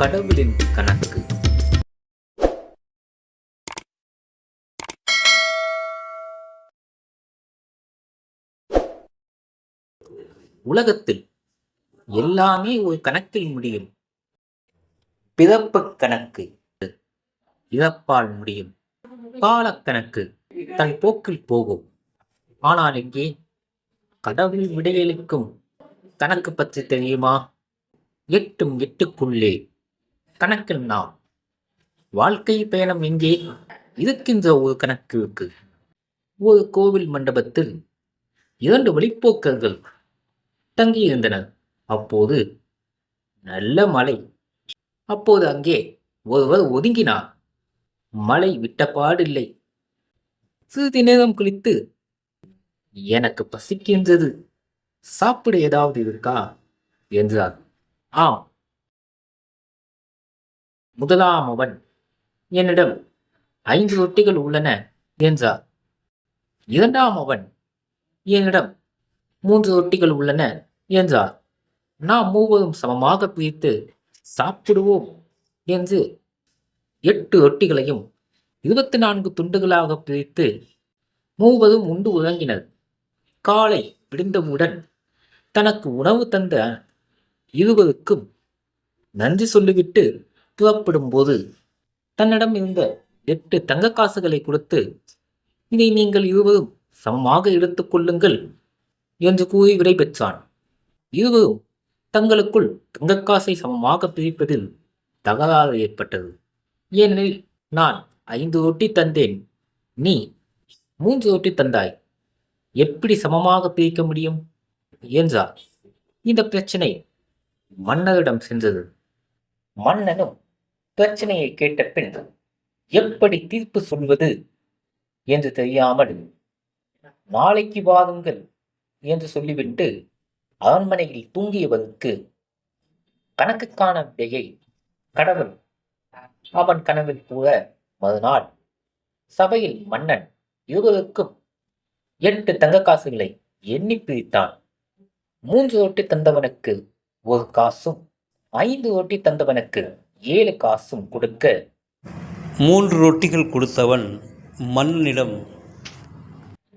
கடவுளின் கணக்கு. உலகத்தில் எல்லாமே ஒரு கணக்கில் முடியும். பிறப்பு கணக்கு. இறப்பால் முடியும். காலக்கணக்கு தன் போக்கில் போகும். ஆனால் இங்கே கடவுள் விடையளிக்கும் கணக்கு பற்றி தெரியுமா? எட்டும் எட்டுக்குள்ளே. கணக்கில் நாம். வாழ்க்கை பயணம் எங்கே? இருக்கின்ற ஒரு கணக்கு இருக்கு ஒரு கோவில் மண்டபத்தில் இரண்டு வழிப்போக்கர்கள் தங்கியிருந்தனர். அப்போது நல்ல மழை. அப்போது அங்கே ஒருவர் ஒதுங்கினார். மழை விட்டப்பாடில்லை சிறிது நேரம் குளித்து எனக்கு பசிக்கின்றது. சாப்பிட ஏதாவது இருக்கா? என்றார். ஆம். முதலாம் என்னிடம் ஐந்து ரொட்டிகள் உள்ளன என்றார். இரண்டாம் அவன் என்னிடம் மூன்று ரொட்டிகள் உள்ளன என்றார். நாம் மூவரும் சமமாக பிரித்து சாப்பிடுவோம் என்று எட்டு ரொட்டிகளையும் இருபத்தி நான்கு துண்டுகளாக பிரித்து மூவரும் உண்டு உறங்கினர். காலை விடிந்தவுடன் தனக்கு உணவு தந்த இருவருக்கும் நன்றி சொல்லிவிட்டு புறப்படும்போது தன்னிடம் இருந்த எட்டு தங்க காசுகளை கொடுத்து இதை நீங்கள் இருவரும் சமமாக எடுத்துக்கொள்ளுங்கள் என்று கூறி விடைபெற்றான் இருவரும் தங்களுக்குள் தங்கக்காசை சமமாக பிரிப்பதில் தகராறு ஏற்பட்டது. ஏனெனில் நான் ஐந்து ரொட்டி தந்தேன். நீ மூன்று ரொட்டி தந்தாய். எப்படி சமமாக பிரிக்க முடியும்? என்றார். இந்த பிரச்சனை மன்னரிடம் சென்றது. மன்னனும் பிரச்சனையை கேட்ட பின் எப்படி தீர்ப்பு சொல்வது என்று தெரியாமல் நாளைக்கு வாருங்கள் என்று சொல்லிவிட்டு அரண்மனையில் தூங்கியவருக்கு கணக்குக்கான விடையை கடவுள் அவன் கனவில் கூற மறுநாள் சபையில் மன்னன் இருவருக்கும் எட்டு தங்க காசுகளை எண்ணி பிரித்தான். மூன்று ரொட்டி தந்தவனுக்கு ஒரு காசும் ஐந்து ரொட்டி தந்தவனுக்கு ஏழு காசும் கொடுக்க மூன்று ரொட்டிகள் கொடுத்தவன் மன்னனிடம்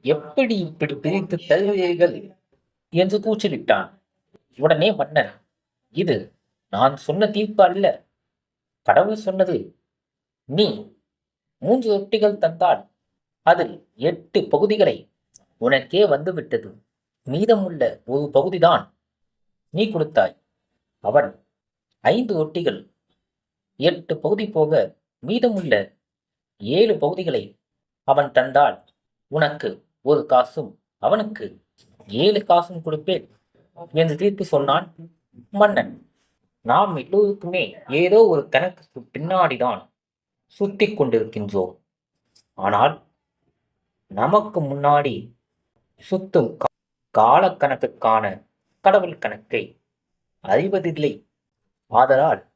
எப்படி இப்படி பிரித்து தருகிறீர்கள்? என்று கூச்சலிட்டான். உடனே மன்னன் இது நான் சொன்ன தீர்ப்பு அல்ல. கடவுள் சொன்னது நீ மூன்று ரொட்டிகள் தந்தால் அதில் எட்டு பகுதிகளை உனக்கே வந்துவிட்டது. மீதமுள்ள ஒரு பகுதிதான் நீ கொடுத்தாய். அவன் ஐந்து ரொட்டிகள் எட்டு பகுதி போக மீதமுள்ள ஏழு பகுதிகளை அவன் தந்தால் உனக்கு ஒரு காசும் அவனுக்கு ஏழு காசும் கொடுப்பேன் என்று தீர்ப்பு சொன்னான் மன்னன். நாம் எல்லோருக்குமே ஏதோ ஒரு கணக்குக்கு பின்னாடிதான் சுத்தி கொண்டிருக்கின்றோம். ஆனால் நமக்கு முன்னாடி சுத்தும் கா- காலக்கணக்குக்கான கடவுள் கணக்கை அறிவதில்லை. ஆதலால்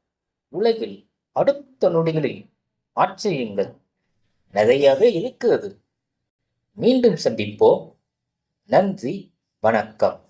உலகில் அடுத்த நொடிகளில் ஆச்சரியங்கள் நிறையவே இருக்கிறது. மீண்டும் சந்திப்போம். நன்றி வணக்கம்.